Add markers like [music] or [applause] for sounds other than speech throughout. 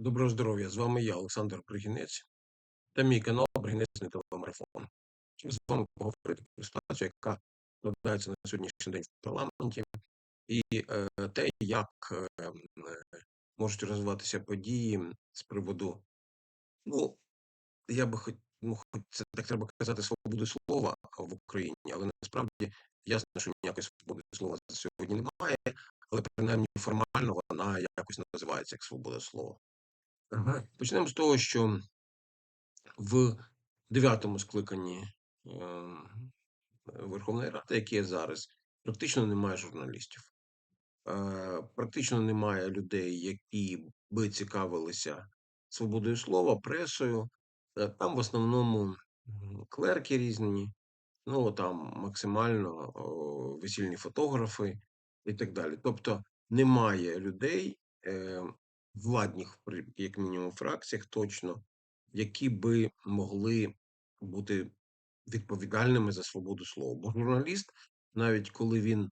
Доброго здоров'я! З вами я, Олександр Бригінець, та мій канал Бригінецький телемарафон. Хочу з вами поговорити про ситуацію, яка складається на сьогоднішній день в парламенті, і е, те, як е, е, можуть розвиватися події з приводу, ну, я би хоч, ну, хоч це так треба казати, свободи слова в Україні, але насправді ясно, що ніякої свободи слова сьогодні немає, але принаймні формально вона якось називається як свобода слова. Почнемо з того, що в дев'ятому скликанні ем, Верховної Ради, яке є зараз, практично немає журналістів. Е, Практично немає людей, які би цікавилися свободою слова, пресою. Е, Там в основному клерки різні, ну там максимально весільні фотографи і так далі. Тобто немає людей, е, владних, як мінімум, фракціях точно, які би могли бути відповідальними за свободу слова. Бо журналіст, навіть коли він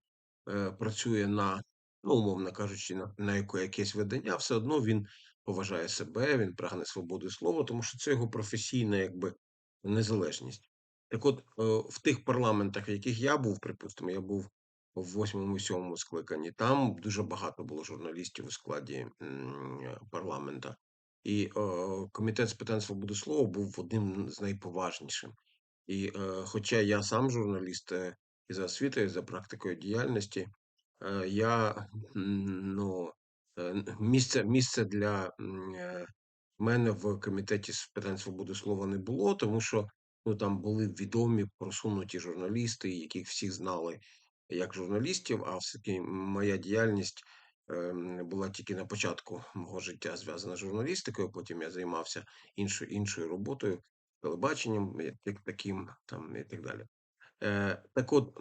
е, працює на, ну, умовно кажучи, на, на яке, якесь видання, все одно він поважає себе, він прагне свободи слова, тому що це його професійна якби незалежність. Так от, е, в тих парламентах, в яких я був, припустимо, я був в восьмому сьомому скликанні, там дуже багато було журналістів у складі парламента. І е, комітет з питань свободи слова був одним з найповажнішим. І е, хоча я сам журналіст е, і за освітою, і за практикою діяльності, е, я ну, е, місце, місце для е, мене в комітеті з питань свободи слова не було, тому що ну, там були відомі просунуті журналісти, яких всі знали як журналістів, а все-таки моя діяльність була тільки на початку мого життя зв'язана з журналістикою. Потім я займався іншою іншою роботою, телебаченням, як, таким, там і так далі. Е, так от,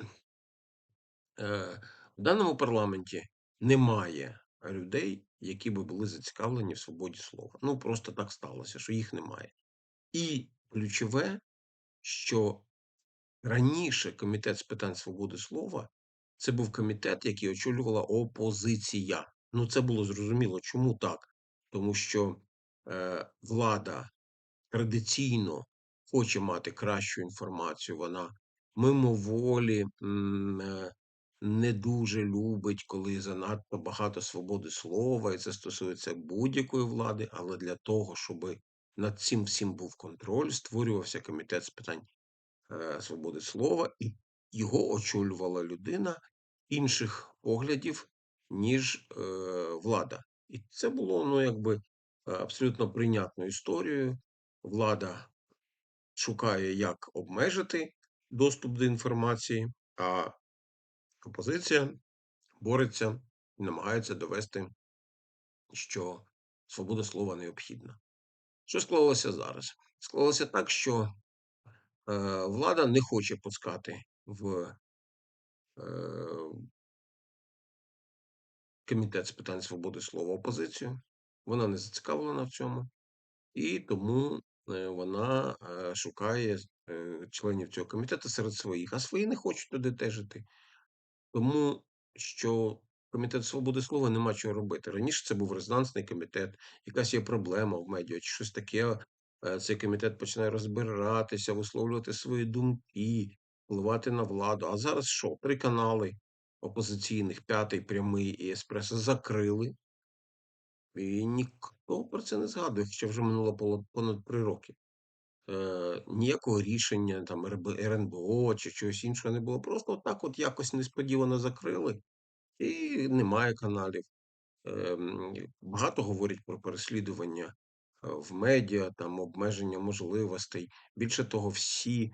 е, в даному парламенті немає людей, які би були зацікавлені в свободі слова. Ну просто так сталося, що їх немає. І ключове, що раніше комітет з питань свободи слова це був комітет, який очолювала опозиція. Ну, це було зрозуміло. Чому так? Тому що е, влада традиційно хоче мати кращу інформацію. Вона мимоволі м, е, не дуже любить, коли занадто багато свободи слова, і це стосується будь-якої влади, але для того, щоб над цим всім був контроль, створювався комітет з питань е, свободи слова, і його очолювала людина інших поглядів, ніж е, влада. І це було ну, якби е, абсолютно прийнятною історією. Влада шукає, як обмежити доступ до інформації, а опозиція бореться і намагається довести, що свобода слова необхідна. Що склалося зараз? Склалося так, що е, влада не хоче пускати в е, комітет з питань свободи слова опозицію. Вона не зацікавлена в цьому, і тому вона шукає е, членів цього комітету серед своїх, а свої не хочуть туди теж іти. Тому що комітет свободи слова нема чого робити. Раніше це був резонансний комітет, якась є проблема в медіа, чи щось таке. Цей комітет починає розбиратися, висловлювати свої думки, впливати на владу. А зараз що? Три канали опозиційних, п'ятий прямий і еспресо закрили. І ніхто про це не згадує, хоча вже минуло понад три роки. Е, ніякого рішення там РБ, РНБО чи чогось іншого не було. Просто отак от якось несподівано закрили, і немає каналів. Ем, багато говорять про переслідування е, в медіа, там обмеження можливостей. Більше того, всі е,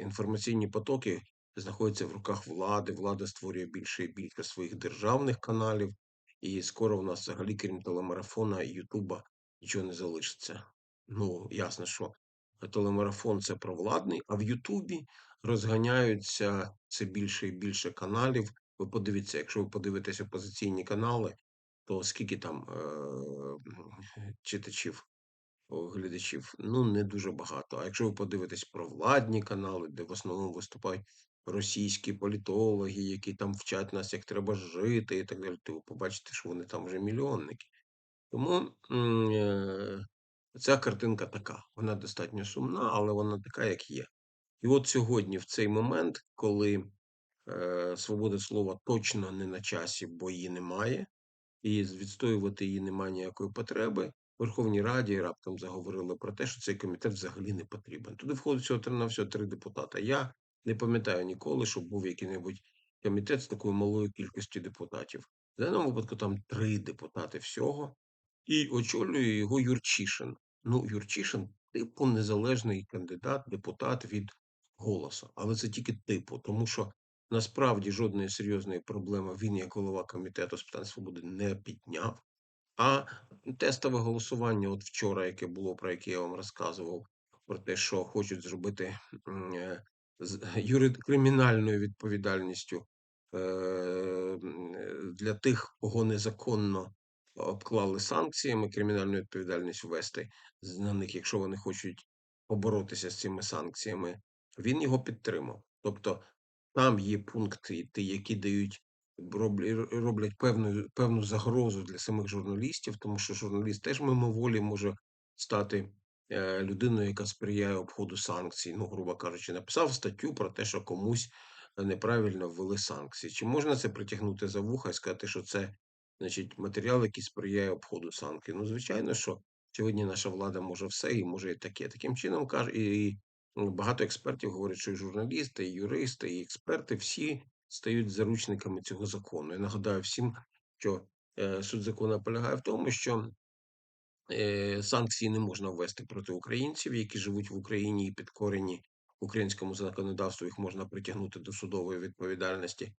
інформаційні потоки знаходяться в руках влади. Влада створює більше і більше своїх державних каналів, і скоро в нас взагалі, крім телемарафона і Ютуба, нічого не залишиться. Ну, ясно, що телемарафон це провладний, а в Ютубі розганяються все більше і більше каналів. Ви подивіться, якщо ви подивитесь опозиційні канали, то скільки там е, читачів, глядачів? Ну, не дуже багато. А якщо ви подивитесь про владні канали, де в основному виступають російські політологи, які там вчать нас, як треба жити і так далі, то ви побачите, що вони там вже мільйонники. Тому е, ця картинка така. Вона достатньо сумна, але вона така, як є. І от сьогодні, в цей момент, коли е, свобода слова точно не на часі, бо її немає, і відстоювати її немає ніякої потреби. Верховній Раді раптом заговорили про те, що цей комітет взагалі не потрібен. Туди входить всього на всього три депутата. Я не пам'ятаю ніколи, щоб був який-небудь комітет з такою малою кількістю депутатів. В даному випадку там три депутати всього, і очолює його Юрчишин. Ну, Юрчишин, типу, незалежний кандидат, депутат від голосу. Але це тільки типу, тому що насправді жодної серйозної проблеми він, як голова комітету з питань свободи, не підняв. А тестове голосування, от вчора, яке було, про яке я вам розказував, про те, що хочуть зробити е, з [laughs] кримінальною відповідальністю е, е, для тих, кого незаконно обклали санкціями, кримінальну відповідальність ввести на них, якщо вони хочуть поборотися з цими санкціями, він його підтримав. Тобто там є пункти, які дають роблять, певну, певну загрозу для самих журналістів, тому що журналіст теж мимоволі може стати е, людиною, яка сприяє обходу санкцій. Ну, грубо кажучи, написав статтю про те, що комусь неправильно ввели санкції. Чи можна це притягнути за вуха і сказати, що це значить матеріал, який сприяє обходу санкцій? Ну, звичайно, що сьогодні наша влада може все і може і таке. Таким чином каже і. Ну, Багато експертів говорять, що і журналісти, і юристи, і експерти всі стають заручниками цього закону. Я нагадаю всім, що е, суть закону полягає в тому, що е, санкції не можна ввести проти українців, які живуть в Україні і підкорені українському законодавству. Їх можна притягнути до судової відповідальності.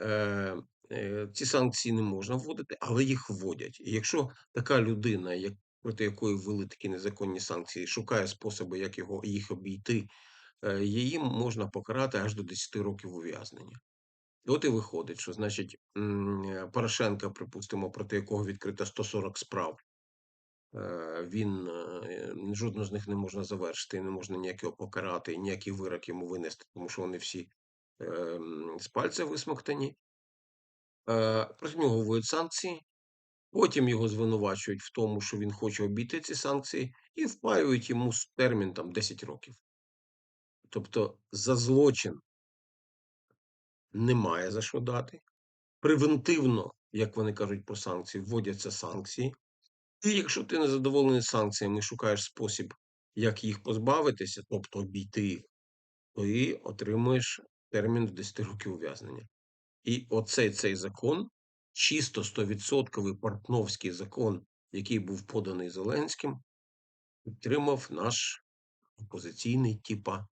Е, ці санкції не можна вводити, але їх вводять. І якщо така людина, як проти якої ввели такі незаконні санкції, шукає способи, як його їх обійти, її можна покарати аж до 10 років ув'язнення. От і виходить, що значить е, Порошенка, припустимо, проти якого відкрито 140 справ. е, Він е, жодну з них не можна завершити, не можна ніякого покарати, ніякий вирок йому винести, тому що вони всі з пальця висмоктані. Проти нього вводять санкції, потім його звинувачують в тому, що він хоче обійти ці санкції, і впаюють йому термін там 10 років. Тобто за злочин немає за що дати. Превентивно, як вони кажуть про санкції, вводяться санкції. І якщо ти не задоволений санкціями шукаєш спосіб, як їх позбавитися, тобто обійти їх, то і отримуєш термін в 10 років ув'язнення. І оцей цей закон, чисто 100% портновський закон, який був поданий Зеленським, підтримав наш опозиційний типа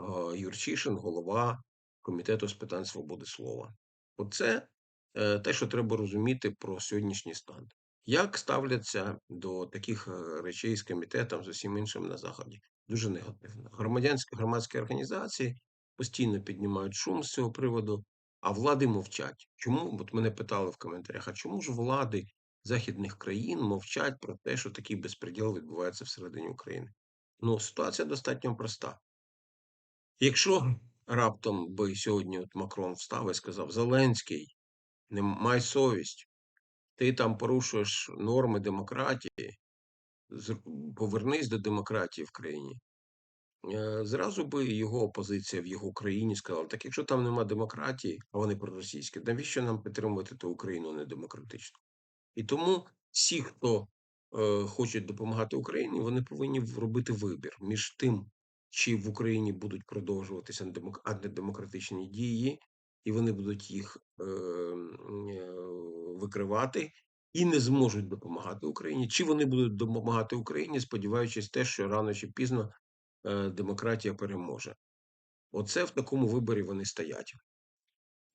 е, Юрчишин, голова Комітету з питань свободи слова. Оце е, те, що треба розуміти про сьогоднішній стан. Як ставляться до таких е, речей з комітетом, з усім іншим на Заході? Дуже негативно. Громадянські громадські організації постійно піднімають шум з цього приводу, а влади мовчать. Чому? От мене питали в коментарях: а чому ж влади західних країн мовчать про те, що такий безпреділ відбувається всередині України? Ну, ситуація достатньо проста. Якщо раптом би сьогодні от Макрон встав і сказав: Зеленський, не май совість, ти там порушуєш норми демократії, повернись до демократії в країні. Е, Зразу би його опозиція в його країні сказала: так якщо там нема демократії, а вони проросійські, навіщо нам підтримувати ту Україну недемократичну? І тому всі, хто е, хочуть допомагати Україні, вони повинні робити вибір між тим, чи в Україні будуть продовжуватися антидемократичні дії, і вони будуть їх е, е, викривати і не зможуть допомагати Україні, чи вони будуть допомагати Україні, сподіваючись те, що рано чи пізно е, демократія переможе. Оце в такому виборі вони стоять.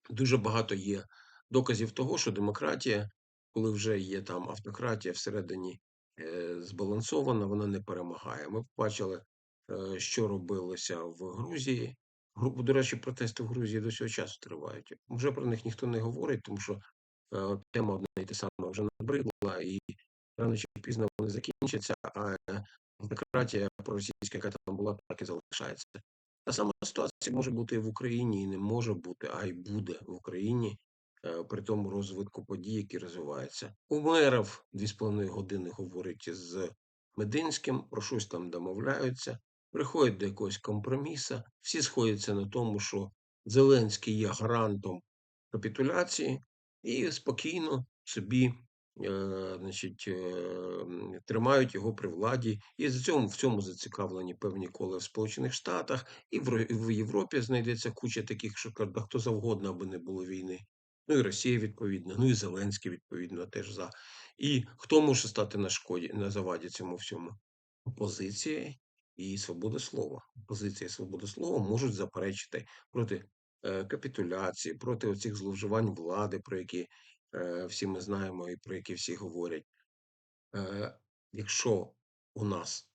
Дуже багато є доказів того, що демократія, коли вже є там автократія всередині е, збалансована, вона не перемагає. Ми бачили, е, що робилося в Грузії. Гру- До речі, протести в Грузії до цього часу тривають. Вже про них ніхто не говорить, тому що е, тема одна і те саме вже набридла, і рано чи пізно вони закінчаться, а е, автократія проросійська, яка там була, так і залишається. Та сама ситуація може бути і в Україні, і не може бути, а й буде в Україні. е, при тому розвитку подій, які розвиваються. Умеров 2,5 години говорить з Мединським, про щось там домовляються, приходять до якогось компроміса, всі сходяться на тому, що Зеленський є гарантом капітуляції, і спокійно собі е, значить, е, тримають його при владі. І в цьому, в цьому зацікавлені певні кола в Сполучених Штатах, і в, в Європі знайдеться куча таких, що «Да хто завгодно, аби не було війни. Ну і Росія відповідно, ну і Зеленський відповідно теж за. І хто може стати на шкоді на заваді цьому всьому? Опозиція і свобода слова. Опозиція і свобода слова можуть заперечити проти е, капітуляції, проти оцих зловживань влади, про які е, всі ми знаємо і про які всі говорять. Е, якщо у нас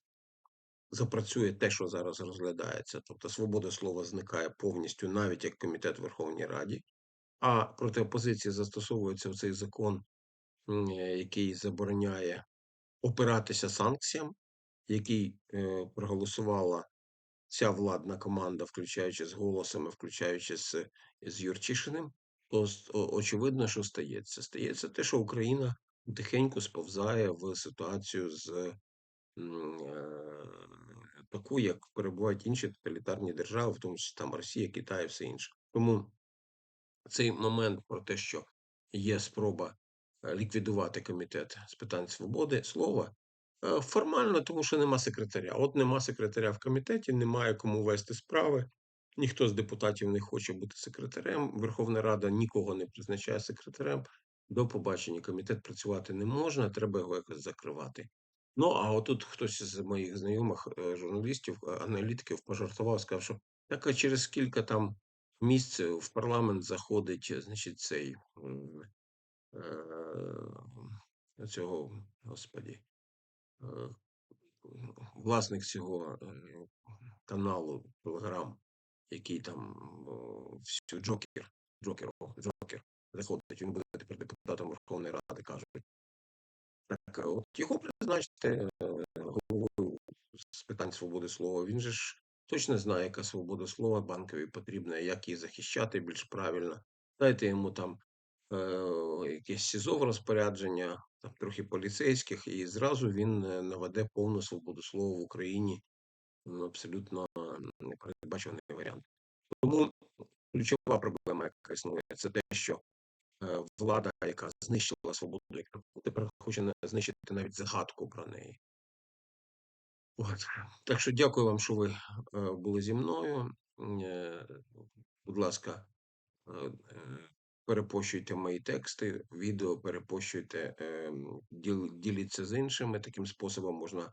запрацює те, що зараз розглядається, тобто свобода слова зникає повністю, навіть як комітет Верховній Раді, а проти опозиції застосовується цей закон, який забороняє опиратися санкціям, який е, проголосувала ця владна команда, включаючи з голосами, включаючи з, з Юрчишиним, то очевидно, що стається. Стається те, що Україна тихенько сповзає в ситуацію з е, таку, як перебувають інші тоталітарні держави, в тому числі там Росія, Китай і все інше. Тому цей момент про те, що є спроба е, ліквідувати комітет з питань свободи слова. Е, Формально, тому що нема секретаря. От нема секретаря в комітеті, немає кому вести справи. Ніхто з депутатів не хоче бути секретарем. Верховна Рада нікого не призначає секретарем. До побачення комітет працювати не можна, треба його якось закривати. Ну а отут хтось з моїх знайомих е, журналістів, е, аналітиків пожартував, сказав, що так а через кілька там місць в парламент заходить, значить, цей е, цього, господі, власник цього е, каналу Телеграм, який там всю Джокер, Джокер, Джокер заходить, він буде тепер депутатом Верховної Ради, кажуть. Так, е, от його призначте е, головою з питань свободи слова. Він же ж точно знає, яка свобода слова банкові потрібна, як її захищати більш правильно. Дайте йому там е, якесь СІЗО в розпорядження, там трохи поліцейських, і зразу він е, наведе повну свободу слова в Україні. Ну, абсолютно непередбачений варіант. Тому ключова проблема, яка існує, це те, що е, влада, яка знищила свободу, яка тепер хоче знищити навіть згадку про неї. От. Так що дякую вам, що ви е, були зі мною. Е, Будь ласка, е, е, перепощуйте мої тексти, відео перепощуйте, е, діліться з іншими. Таким способом можна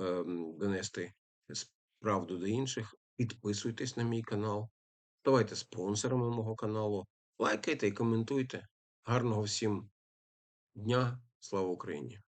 е, донести правду до інших. Підписуйтесь на мій канал, ставайте спонсорами мого каналу, лайкайте і коментуйте. Гарного всім дня! Слава Україні!